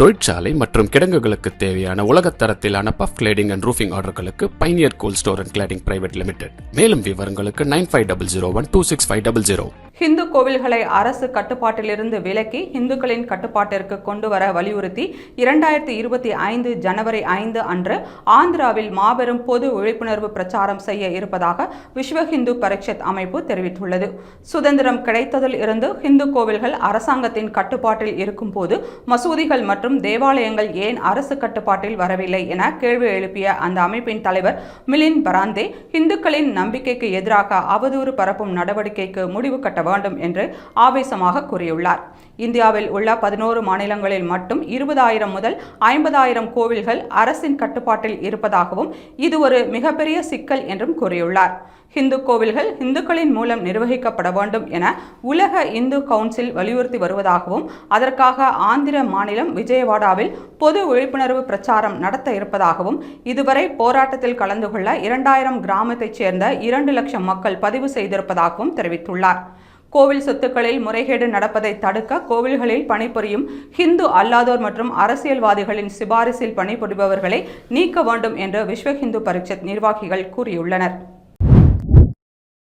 தொழிற்சாலை மற்றும் கிடங்குகளுக்கு தேவையான உலகத் தரத்திலான puff cladding and roofing ஆர்டர்களுக்கு Pioneer cool store and cladding private limited மேலும் விவரங்களுக்கு nine five double zero one two six five double zero Hindu கோவில்களை அரசு கட்டுப்பாட்டிலிருந்து விலக்கி இந்துக்களின் கட்டுப்பாட்டிற்கு கொண்டு வர வலியுறுத்தி இரண்டாயிரத்தி இருபத்தி ஐந்து ஜனவரி ஐந்து அன்று ஆந்திராவில் மாபெரும் பொது விழிப்புணர்வு பிரச்சாரம் செய்ய இருப்பதாக விஸ்வ ஹிந்து பரிஷத் அமைப்பு தெரிவித்துள்ளது. சுதந்திரம் கிடைத்ததில் இருந்து ஹிந்து கோவில்கள் அரசாங்கத்தின் கட்டுப்பாட்டில் இருக்கும்போது மசூதிகள் மற்றும் தேவாலயங்கள் ஏன் அரசு கட்டுப்பாட்டில் வரவில்லை என கேள்வி எழுப்பிய அந்த அமைப்பின் தலைவர் மிலின் பராந்தே இந்துக்களின் நம்பிக்கைக்கு எதிராக அவதூறு பரப்பும் நடவடிக்கைக்கு முடிவு கட்ட வேண்டும் என்று ஆவேசமாக கூறியுள்ளார். இந்தியாவில் உள்ள பதினோரு மாநிலங்களில் மட்டும் இருபதாயிரம் முதல் ஐம்பதாயிரம் கோவில்கள் அரசின் கட்டுப்பாட்டில் இருப்பதாகவும் இது ஒரு மிகப்பெரிய சிக்கல் என்றும் கூறியுள்ளார். ஹிந்து கோவில்கள் இந்துக்களின் மூலம் நிர்வகிக்கப்பட வேண்டும் என உலக இந்து கவுன்சில் வலியுறுத்தி வருவதாகவும் அதற்காக ஆந்திர மாநிலம் விஜயவாடாவில் பொது விழிப்புணர்வு பிரச்சாரம் நடத்த இருப்பதாகவும் இதுவரை போராட்டத்தில் கலந்து கொள்ள இரண்டாயிரம் கிராமத்தைச் சேர்ந்த இரண்டு லட்சம் மக்கள் பதிவு செய்திருப்பதாகவும் தெரிவித்துள்ளார். கோவில் சொத்துக்களில் முறைகேடு நடப்பதை தடுக்க கோவில்களில் பணிபுரியும் ஹிந்து அல்லாதோர் மற்றும் அரசியல்வாதிகளின் சிபாரிசில் பணிபுரிபவர்களை நீக்க வேண்டும் என்று விஸ்வ ஹிந்து பரிஷத் நிர்வாகிகள் கூறியுள்ளனர்.